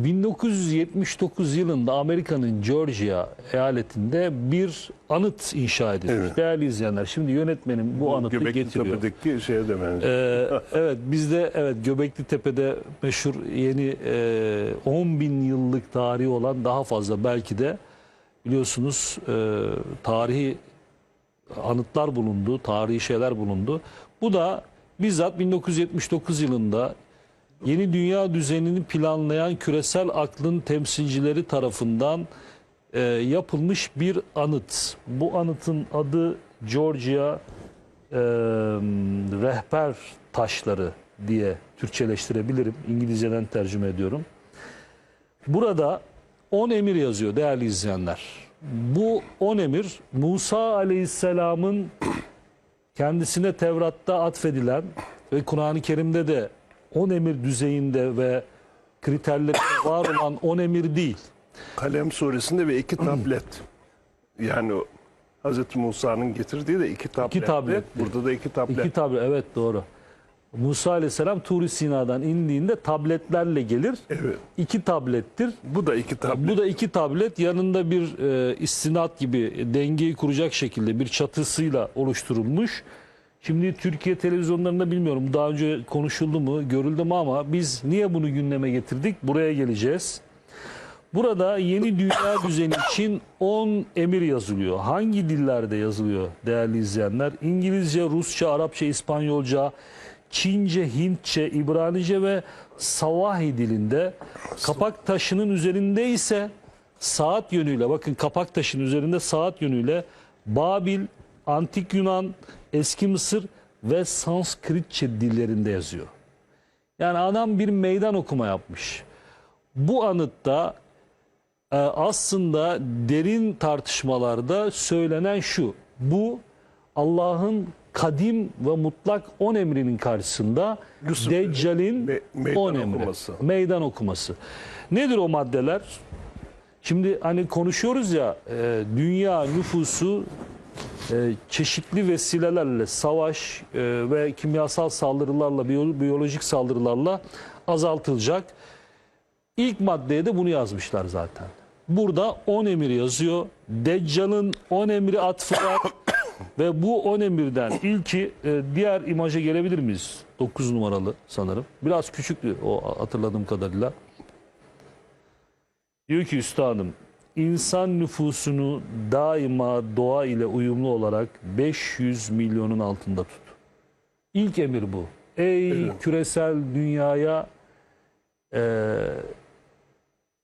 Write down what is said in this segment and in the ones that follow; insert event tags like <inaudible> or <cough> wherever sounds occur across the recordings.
1979 yılında Amerika'nın Georgia eyaletinde bir anıt inşa edilmiş. Evet. Değerli izleyenler şimdi yönetmenim bu anıtı Göbekli getiriyor. Tepe'deki şeye de benziyor. Ee, evet bizde evet Göbekli Tepe'de meşhur yeni e, 10 bin yıllık tarihi olan daha fazla belki de biliyorsunuz e, tarihi anıtlar bulundu, tarihi şeyler bulundu. Bu da bizzat 1979 yılında yeni dünya düzenini planlayan küresel aklın temsilcileri tarafından e, yapılmış bir anıt. Bu anıtın adı Georgia e, rehber taşları diye Türkçeleştirebilirim. İngilizceden tercüme ediyorum. Burada 10 emir yazıyor değerli izleyenler. Bu 10 emir Musa Aleyhisselam'ın kendisine Tevrat'ta atfedilen ve Kur'an-ı Kerim'de de 10 emir düzeyinde ve kriterleri <coughs> var olan 10 emir değil. Kalem suresinde ve iki tablet. <clears throat> Yani Hazreti Musa'nın getirdiği de iki tablet. tablet. Burada da iki tablet. İki tablet evet doğru. Musa Aleyhisselam Tur-i Sina'dan indiğinde tabletlerle gelir. Evet. İki tablettir. Bu da iki tablet. Bu da iki tablet yanında bir e, istinat gibi dengeyi kuracak şekilde bir çatısıyla oluşturulmuş. Şimdi Türkiye televizyonlarında bilmiyorum daha önce konuşuldu mu görüldü mü ama biz niye bunu gündeme getirdik? Buraya geleceğiz. Burada yeni dünya <coughs> düzeni için 10 emir yazılıyor. Hangi dillerde yazılıyor değerli izleyenler? İngilizce, Rusça, Arapça, İspanyolca, Çince, Hintçe, İbranice ve Savahi dilinde. Kapak taşının üzerinde ise saat yönüyle bakın kapak taşının üzerinde saat yönüyle Babil, Antik Yunan, Eski Mısır ve Sanskritçe dillerinde yazıyor. Yani adam bir meydan okuma yapmış. Bu anıtta e, aslında derin tartışmalarda söylenen şu. Bu Allah'ın kadim ve mutlak on emrinin karşısında Yusuf- Deccal'in Me- meydan on emri. okuması. Meydan okuması. Nedir o maddeler? Şimdi hani konuşuyoruz ya e, dünya nüfusu çeşitli vesilelerle savaş e, ve kimyasal saldırılarla biyo- biyolojik saldırılarla azaltılacak. İlk maddeye de bunu yazmışlar zaten. Burada 10 emir yazıyor. Deccal'ın 10 emri atfı var. <coughs> Ve bu 10 emirden ilki e, diğer imaja gelebilir miyiz? 9 numaralı sanırım. Biraz küçüktü o hatırladığım kadarıyla. Diyor ki üstadım insan nüfusunu daima doğa ile uyumlu olarak 500 milyonun altında tut. İlk emir bu. Ey küresel dünyaya e,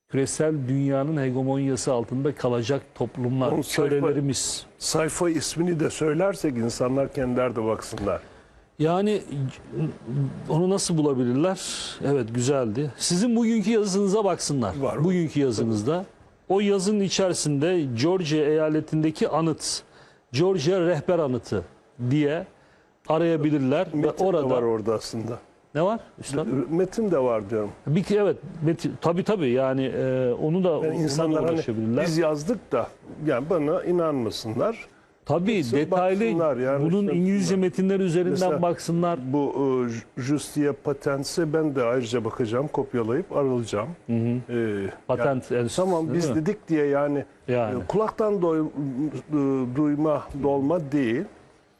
küresel dünyanın hegemonyası altında kalacak toplumlar, Onun sayfa- kölelerimiz. Sayfa ismini de söylersek insanlar kendiler de baksınlar. Yani onu nasıl bulabilirler? Evet güzeldi. Sizin bugünkü yazınıza baksınlar. Var mı? bugünkü yazınızda. O yazının içerisinde Georgia eyaletindeki anıt, Georgia rehber anıtı diye arayabilirler ve Metin de orada var orada aslında. ne var? Üstad? Metin de var diyorum. Bir ki evet Metin, tabii tabii yani e, onu da Yani ona da insanlar hani biz yazdık da yani bana inanmasınlar. Tabii Gitsin detaylı yani bunun işte İngilizce metinler üzerinden Mesela baksınlar. Bu e, Justia Patents'e ben de ayrıca bakacağım, kopyalayıp aralacağım. Ee, Patent yani, enstitüsü, tamam biz mi? dedik diye yani, Yani. e, kulaktan doy- e, duyma dolma değil.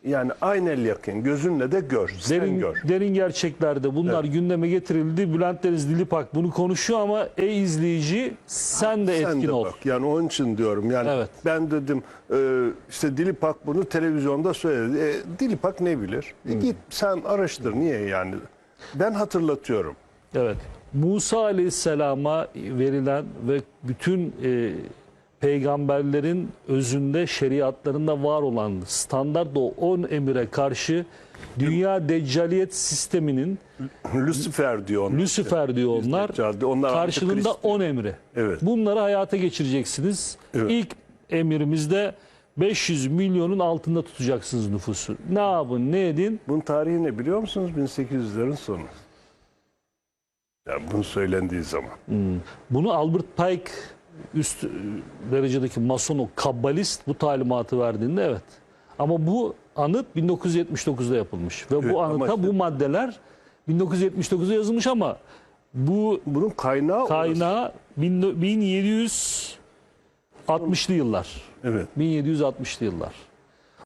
Yani aynel yakın, gözünle de gör, sen Derin, gör. derin gerçeklerde bunlar gündeme getirildi. Bülent Deniz Dilipak bunu konuşuyor ama ey izleyici sen de Sen etkin de ol. bak. Yani onun için diyorum. Yani Evet. ben dedim e, işte Dilipak bunu televizyonda söyledi. E, Dilipak ne bilir? E, git sen araştır. Niye yani? Ben hatırlatıyorum. Evet. Musa Aleyhisselam'a verilen ve bütün e, peygamberlerin özünde şeriatlarında var olan standart o 10 emire karşı dünya deccaliyet sisteminin Lucifer diyor onlar. Lucifer diyor onlar. Deccal diyor. Onlar karşılığında antikrist 10 emri. Evet. Bunları hayata geçireceksiniz. Evet. İlk emirimizde 500 milyonun altında tutacaksınız nüfusu. Ne yapın, ne edin? Bunun tarihi ne biliyor musunuz? 1800'lerin sonu. Yani bunu söylendiği zaman. Bunu Albert Pike üst derecedeki mason o kabbalist bu talimatı verdiğinde evet. Ama bu anıt 1979'da yapılmış ve Evet, bu ama anıta işte- bu maddeler 1979'da yazılmış ama Bu Bunun kaynağı orası. kaynağı bin- 1760'lı yıllar. Evet. 1760'lı yıllar.